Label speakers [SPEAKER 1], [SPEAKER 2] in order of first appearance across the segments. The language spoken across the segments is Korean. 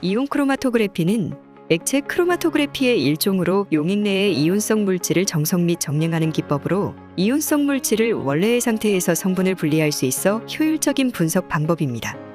[SPEAKER 1] 이온 크로마토그래피는 액체 크로마토그래피의 일종으로 용액 내의 이온성 물질을 정성 및 정량하는 기법으로 이온성 물질을 원래의 상태에서 성분을 분리할 수 있어 효율적인 분석 방법입니다.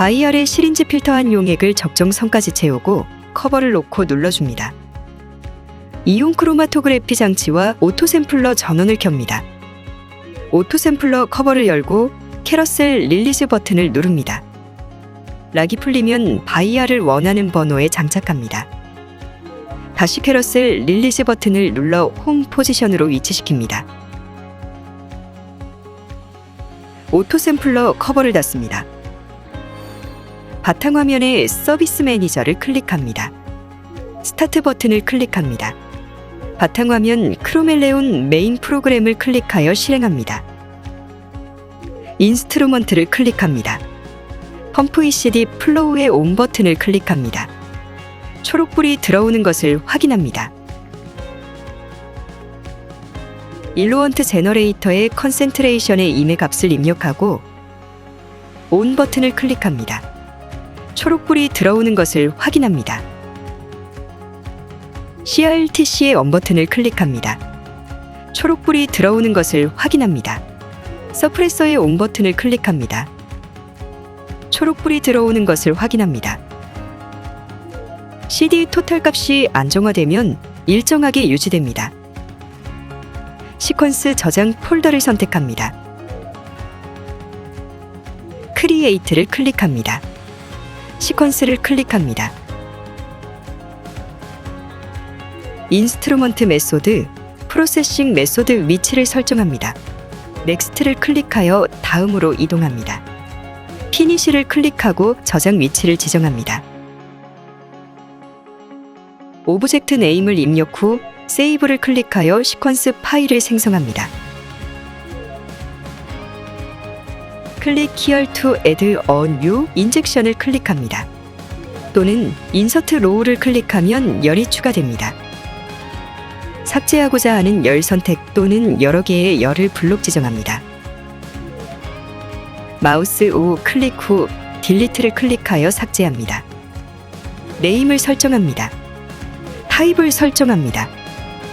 [SPEAKER 1] 바이열에 시린지 필터한 용액을 적정 선까지 채우고 커버를 놓고 눌러줍니다. 이온 크로마토그래피 장치와 오토 샘플러 전원을 켭니다. 오토 샘플러 커버를 열고 캐러셀 릴리즈 버튼을 누릅니다. 락이 풀리면 바이야를 원하는 번호에 장착합니다. 다시 캐러셀 릴리즈 버튼을 눌러 홈 포지션으로 위치시킵니다. 오토 샘플러 커버를 닫습니다. 바탕화면에 서비스 매니저를 클릭합니다. 스타트 버튼을 클릭합니다. 바탕화면 크로멜레온 메인 프로그램을 클릭하여 실행합니다. 인스트루먼트를 클릭합니다. 펌프 ECD 플로우의 온 버튼을 클릭합니다. 초록불이 들어오는 것을 확인합니다. 일로원트 제너레이터의 컨센트레이션의 임의 값을 입력하고 온 버튼을 클릭합니다. 초록불이 들어오는 것을 확인합니다. CRTC의 원 버튼을 클릭합니다. 초록불이 들어오는 것을 확인합니다. 서프레서의 온 버튼을 클릭합니다. 초록불이 들어오는 것을 확인합니다. CD 토탈 값이 안정화되면 일정하게 유지됩니다. 시퀀스 저장 폴더를 선택합니다. 크리에이트를 클릭합니다. 시퀀스를 클릭합니다. 인스트루먼트 메소드, 프로세싱 메소드 위치를 설정합니다. 넥스트를 클릭하여 다음으로 이동합니다. 피니시를 클릭하고 저장 위치를 지정합니다. 오브젝트 네임을 입력 후 세이브를 클릭하여 시퀀스 파일을 생성합니다. 클릭 here to add a new 인젝션을 클릭합니다. 또는 인서트 로우를 클릭하면 열이 추가됩니다. 삭제하고자 하는 열 선택 또는 여러 개의 열을 블록 지정합니다. 마우스 우 클릭 후 딜리트를 클릭하여 삭제합니다. 네임을 설정합니다. 타입을 설정합니다.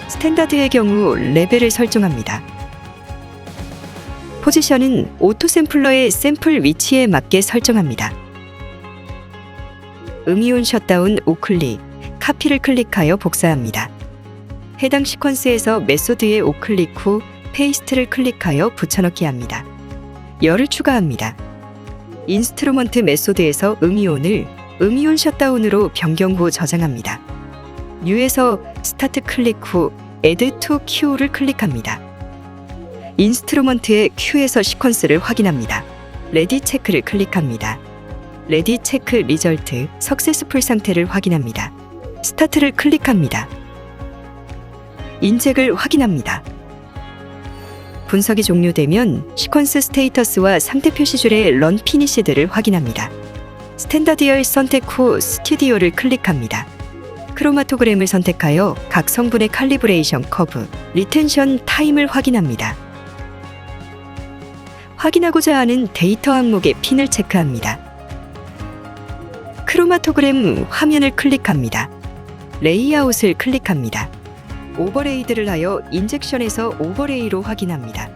[SPEAKER 1] 스탠다드의 경우 레벨을 설정합니다. 포지션은 오토 샘플러의 샘플 위치에 맞게 설정합니다. 음이온 셧다운 우클릭, 카피를 클릭하여 복사합니다. 해당 시퀀스에서 메소드의 우클릭 후 페이스트를 클릭하여 붙여넣기 합니다. 열을 추가합니다. 인스트루먼트 메소드에서 음이온을 음이온 셧다운으로 변경 후 저장합니다. U에서 스타트 클릭 후 Add to Q를 클릭합니다. 인스트루먼트의 Q에서 시퀀스를 확인합니다. 레디 체크를 클릭합니다. 레디 체크 리절트 석세스풀 상태를 확인합니다. 스타트를 클릭합니다. 인젝을 확인합니다. 분석이 종료되면 시퀀스 스테이터스와 상태 표시 줄의 런 피니시드를 확인합니다. 스탠다드열 선택 후 스튜디오를 클릭합니다. 크로마토그램을 선택하여 각 성분의 칼리브레이션 커브, 리텐션 타임을 확인합니다. 확인하고자 하는 데이터 항목의 핀을 체크합니다. 크로마토그램 화면을 클릭합니다. 레이아웃을 클릭합니다. 오버레이드를 하여 인젝션에서 오버레이로 확인합니다.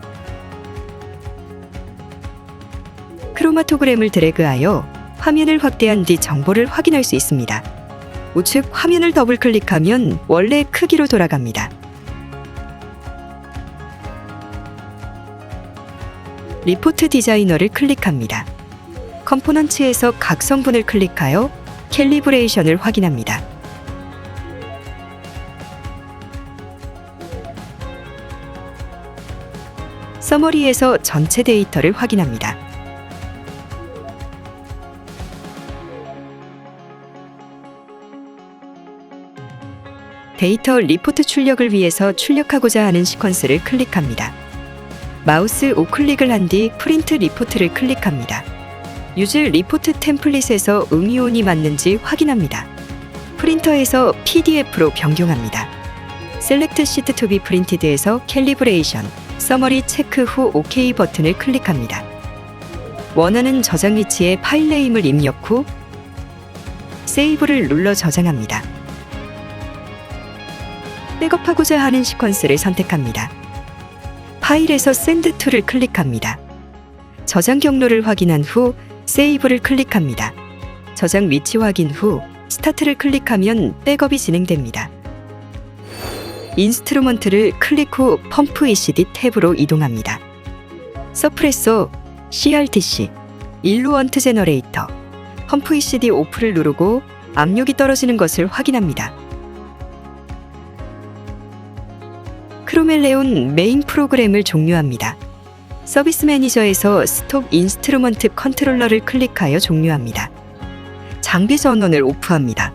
[SPEAKER 1] 크로마토그램을 드래그하여 화면을 확대한 뒤 정보를 확인할 수 있습니다. 우측 화면을 더블 클릭하면 원래 크기로 돌아갑니다. 리포트 디자이너를 클릭합니다. 컴포넌츠에서 각 성분을 클릭하여 캘리브레이션을 확인합니다. 서머리에서 전체 데이터를 확인합니다. 데이터 리포트 출력을 위해서 출력하고자 하는 시퀀스를 클릭합니다. 마우스 우클릭을 한 뒤 프린트 리포트를 클릭합니다. 유즈 리포트 템플릿에서 응이온이 맞는지 확인합니다. 프린터에서 PDF로 변경합니다. 셀렉트 시트 투비 프린티드에서 캘리브레이션, 서머리 체크 후 OK 버튼을 클릭합니다. 원하는 저장 위치에 파일 네임을 입력 후 세이브를 눌러 저장합니다. 백업하고자 하는 시퀀스를 선택합니다. 파일에서 샌드 툴을 클릭합니다. 저장 경로를 확인한 후 세이브를 클릭합니다. 저장 위치 확인 후 스타트를 클릭하면 백업이 진행됩니다. 인스트루먼트를 클릭 후 펌프 ECD 탭으로 이동합니다. 서프레소, CRTC, 일루언트 제너레이터, 펌프 ECD 오프를 누르고 압력이 떨어지는 것을 확인합니다. 크로멜레온 메인 프로그램을 종료합니다. 서비스 매니저에서 스톱 인스트루먼트 컨트롤러를 클릭하여 종료합니다. 장비 전원을 오프합니다.